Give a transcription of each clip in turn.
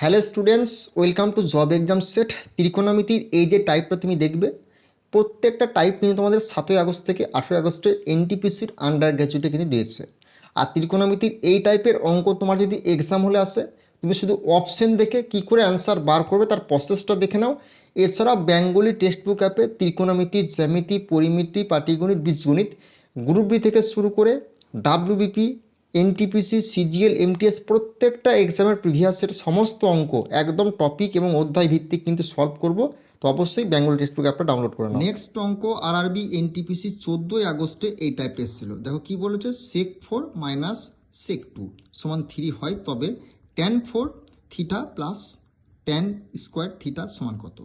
Hello students, welcome to job exam set. ত্রিকোণমিতির এই যে টাইপটা তুমি দেখবে, প্রত্যেকটা টাইপ কিন্তু তোমাদের সাতই আগস্ট থেকে আঠেরোই আগস্টে এনটিপিসির আন্ডার গ্র্যাজুয়েটে কিন্তু দিয়েছে। আর ত্রিকোণমিতির এই টাইপের অঙ্ক তোমার যদি এক্সাম হলে আসে, তুমি শুধু অপশন দেখে কি করে অ্যান্সার বার করবে তার প্রসেসটা দেখে নাও। এছাড়া বেঙ্গলি টেক্সট বুক অ্যাপে ত্রিকোণমিতি, জ্যামিতি, পরিমিতি, পাটিগণিত, বীজগণিত গ্রুপ বি থেকে শুরু করে ডাব্লিউবিপি এনটিপিসি সিজিএল এমটিএস প্রত্যেকটা এক্সামের প্রিভিয়াসের সমস্ত অঙ্ক একদম টপিক এবং অধ্যায় ভিত্তিক কিন্তু সলভ করব। তো অবশ্যই বেঙ্গল টেক্সট বুক অ্যাপটা ডাউনলোড করে নেক্সট অঙ্ক আরআরবি এনটিপিসি চোদ্দোই আগস্টে এই টাইপটা এসেছিল দেখো কি বলেছে? Sec four minus sec two সমান থ্রি হয়, তবে tan four theta plus tan square theta সমান কত?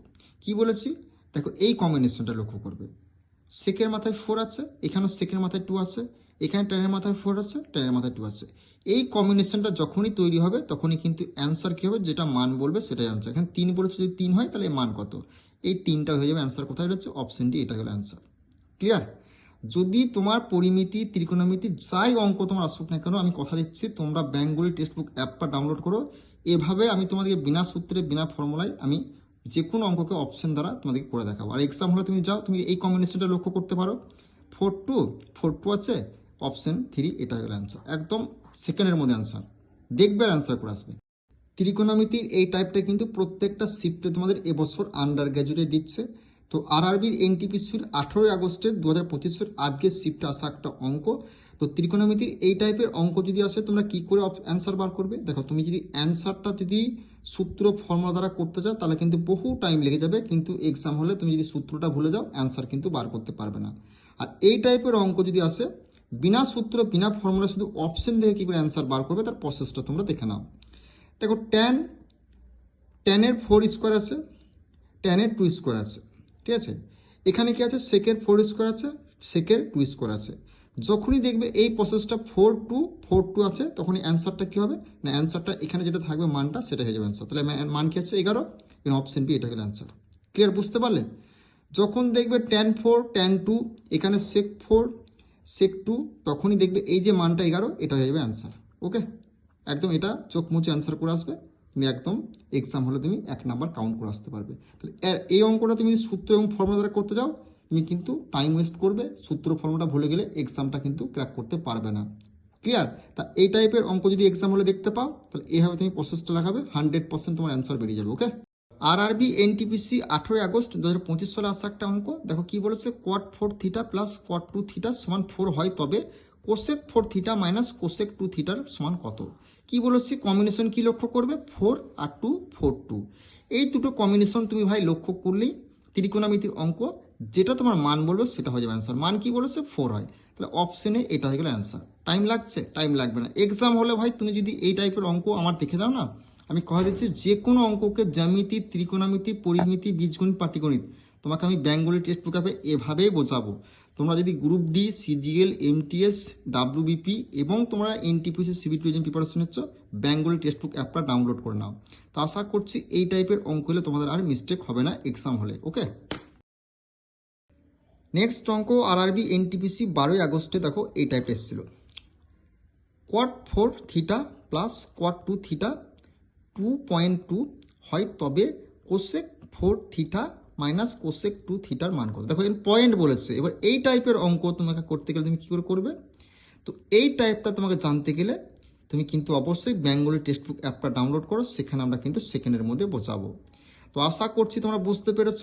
কি বলেছি? দেখো এই কম্বিনেশনটা লক্ষ্য করবে। সেকের মাথায় ফোর আছে, এখানেও সেকের মাথায় টু আছে এখানে টেনের মাথায় ফোর আছে টেনের মাথায় টু আছে। এই কম্বিনেশনটা যখনই তৈরি হবে, তখনই কিন্তু অ্যান্সার কী হবে? যেটা মান বলবে, সেটাই অ্যান্সার এখানে তিন বলেছে যদি তিন হয়, তাহলে মান কত? এই তিনটা হয়ে যাবে অ্যান্সার কোথায় রয়েছে? অপশন ডি এটা হলো অ্যান্সার ক্লিয়ার যদি তোমার পরিমিতি, ত্রিকোণমিতি যাই অঙ্ক তোমার আসুক না কেন, আমি কথা দিচ্ছি, তোমরা বেঙ্গলি টেক্সট বুক অ্যাপটা ডাউনলোড করো। এভাবে আমি তোমাদেরকে বিনা সূত্রে, বিনা ফর্মুলায় আমি যে কোনো অঙ্ককে অপশন দ্বারা তোমাদেরকে করে দেখাবো। আর এক্সাম হলে তুমি যাও, তুমি এই কম্বিনেশনটা লক্ষ্য করতে পারো। ফোর টু ফোর টু আছে? অপশন থ্রি এটা হলো অ্যান্সার একদম সেকেন্ডের মধ্যে অ্যান্সার দেখবে অ্যান্সার করে আসবে। ত্রিকোণমিতির এই টাইপটা কিন্তু প্রত্যেকটা শিফটে তোমাদের এবছর আন্ডার গ্র্যাজুয়েটে দিচ্ছে। তো আর আরআরবির এনটিপিসির আঠেরোই আগস্টের দু হাজার পঁচিশের আজকের শিফটে আসা একটা অঙ্ক। তো ত্রিকোণমিতির এই টাইপের অঙ্ক যদি আসে, তোমরা কি করে অ্যান্সার বার করবে? দেখো, তুমি যদি অ্যান্সারটা যদি সূত্র ফর্মুলা দ্বারা করতে যাও তাহলে কিন্তু বহু টাইম লেগে যাবে। কিন্তু এক্সাম হলে তুমি যদি সূত্রটা ভুলে যাও অ্যান্সার কিন্তু বার করতে পারবে না। আর এই টাইপের অঙ্ক যদি আসে বিনা সূত্র, বিনা ফর্মুলা শুধু অপশন দেখে কী করে অ্যান্সার বার করবে, তার প্রসেসটা তোমরা দেখে নাও। দেখো ট্যান টেনের ফোর স্কোয়ার আছে টেনের টু স্কোয়ার আছে, ঠিক আছে? এখানে কি আছে? সেকের ফোর স্কোয়ার আছে সেকের টু স্কোয়ার আছে। যখনই দেখবে এই প্রসেসটা ফোর টু ফোর টু আছে, তখনই অ্যান্সারটা কী হবে? না অ্যান্সারটা এখানে যেটা থাকবে, মানটা সেটা হয়ে যাবে অ্যান্সার তাহলে মান কি আছে? এগারো, এবং অপশন বি এটা হলো অ্যান্সার ক্লিয়ার বুঝতে পারলে? যখন দেখবে টেন ফোর টেন টু এখানে সেক ফোর সেক টু তখনই দেখবে এই যে মানটা এগারো, এটা হয়ে যাবে অ্যান্সার ওকে একদম এটা চোখ মুছে অ্যান্সার করে আসবে, তুমি একদম এক্সাম হলে তুমি এক নাম্বার কাউন্ট করে আসতে পারবে। তাহলে এই অঙ্কটা তুমি সূত্র এবং ফর্মুলা দ্বারা করতে যাও, তুমি কিন্তু টাইম ওয়েস্ট করবে, সূত্র ফর্মুলাটা ভুলে গেলে এক্সামটা কিন্তু ক্র্যাক করতে পারবে না। ক্লিয়ার তা এই টাইপের অঙ্ক যদি এক্সাম হলে দেখতে পাও, তাহলে এইভাবে তুমি প্রসেসটা লাগাবে হান্ড্রেড পার্সেন্ট তোমার অ্যান্সার বেরিয়ে যাবে ওকে আর আরবি এনটিপিসি আঠেরোই আগস্ট দু হাজার পঁচিশ সালে আসা একটা অঙ্ক। দেখো কি বলেছে? Cot four theta plus cot two theta সমান ফোর হয় তবে। Cosec four theta minus cosec two থিটার সমান কত? কি বলেছি? কম্বিনেশন কি লক্ষ্য করবে? ফোর আর টু ফোর টু এই দুটো কম্বিনেশন তুমি ভাই লক্ষ্য করলেই ত্রিকোণমিতির অঙ্ক, যেটা তোমার মান বলবে সেটা হয়ে যাবে অ্যান্সার মান কি বলেছে? ফোর হয়। তাহলে অপশনে এটা হয়ে গেল অ্যান্সার টাইম লাগছে? টাইম লাগবে না। এক্সাম হলে ভাই তুমি যদি এই টাইপের অঙ্ক আমার দেখে দাও না আমি কথা দিচ্ছি, যে কোনো অঙ্ককে জ্যামিতি, ত্রিকোণামিতি, পরিমিতি, বীজগণিত, পাটিগণিত, তোমাকে আমি বেঙ্গলি টেক্সট বুক অ্যাপে এভাবেই বোঝাবো। তোমরা যদি group D CGL MTS WBP এবং তোমরা এনটিপিসি সিভিল টুরিজম প্রিপারেশন হচ্ছ বেঙ্গলি টেক্সট বুক অ্যাপটা ডাউনলোড করে নাও। তো আশা করছি এই টাইপের অঙ্ক হলে তোমাদের আর মিস্টেক হবে না এক্সাম হলে ওকে নেক্সট অঙ্ক আরআরবি এনটিপিসি বারোই আগস্টে দেখো এই টাইপের এসেছিল। Cot four theta plus cot two theta two point two হয় তবে cosec four theta minus cosec two থিটার মান কত দেখো পয়েন্ট বলেছে। এবার এই টাইপের অঙ্ক তোমাকে করতে গেলে তুমি কী করে করবে? তো এই টাইপটা তোমাকে জানতে গেলে তুমি কিন্তু অবশ্যই বেঙ্গলি টেক্সট বুক অ্যাপটা ডাউনলোড করো। সেখানে আমরা কিন্তু সেকেন্ডের মধ্যে বোঝাবো। তো আশা করছি তোমরা বুঝতে পেরেছ।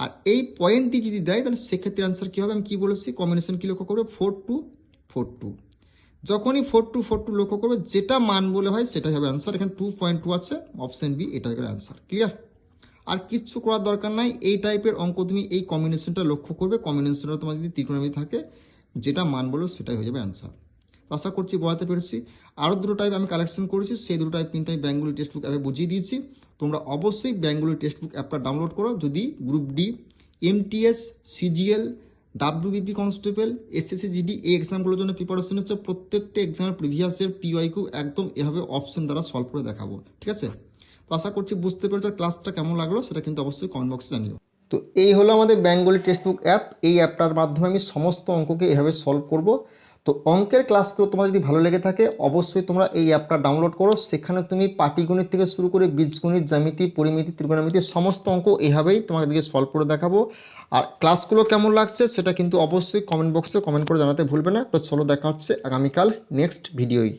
আর এই পয়েন্টটি যদি দেয়, তাহলে সেক্ষেত্রে অ্যান্সার কী হবে? আমি কী বলেছি? কম্বিনেশন কী লক্ষ্য করবে? ফোর টু ফোর টু যখনই ফোর টু ফোর টু লক্ষ্য করবে, যেটা মান বলে হয় সেটাই হবে অ্যান্সার এখানে টু পয়েন্ট টু আছে অপশন বি এটা হয়ে অ্যান্সার ক্লিয়ার আর কিচ্ছু করার দরকার নাই, এই টাইপের অঙ্ক তুমি এই কম্বিনেশনটা লক্ষ্য করবে কম্বিনেশনটা তোমার যদি ত্রিকোণমিতি থাকে, যেটা মান বলো সেটাই হয়ে যাবে অ্যান্সার আশা করছি বোঝাতে পেরেছি। আরও দুটো টাইপ আমি কালেকশন করেছি, সেই দুটো টাইপ কিন্তু আমি বেঙ্গলি টেক্সট বুক অ্যাপে বুঝিয়ে দিয়েছি। তোমরা অবশ্যই বেঙ্গলি টেক্সট বুক অ্যাপটা ডাউনলোড করো। যদি group D M MTS CGL WBP constable SSC GD এই এক্সামগুলোর জন্য প্রিপারেশন হচ্ছে। প্রত্যেকটা এক্সামের প্রিভিয়াসের পিওয়াইকিউ একদম এভাবে অপশন দ্বারা সলভ করে দেখাবো। ঠিক আছে? তো আশা করছি বুঝতে পেরেছ ক্লাসটা কেমন লাগল সেটা কিন্তু অবশ্যই কমেন্ট বক্সে জানিও। তো এই হলো আমাদের বেঙ্গলি টেক্সট বুক অ্যাপ এই অ্যাপটার মাধ্যমে আমি সমস্ত অঙ্ককে এভাবে সলভ করব। তো অঙ্কের ক্লাসগুলো তোমার যদি ভালো লেগে থাকে, অবশ্যই তোমরা এই অ্যাপটা ডাউনলোড করো। সেখানে তুমি পাটিগণিত থেকে শুরু করে বীজগণিত, জ্যামিতি, পরিমিতি, ত্রিকোণমিতি সমস্ত অঙ্ক এভাবেই তোমাদেরকে সলভ করে দেখাবো। আর ক্লাসগুলো কেমন লাগছে সেটা কিন্তু অবশ্যই কমেন্ট বক্সে কমেন্ট করে জানাতে ভুলবে না। তো চলো দেখা হচ্ছে আগামীকাল নেক্সট ভিডিওই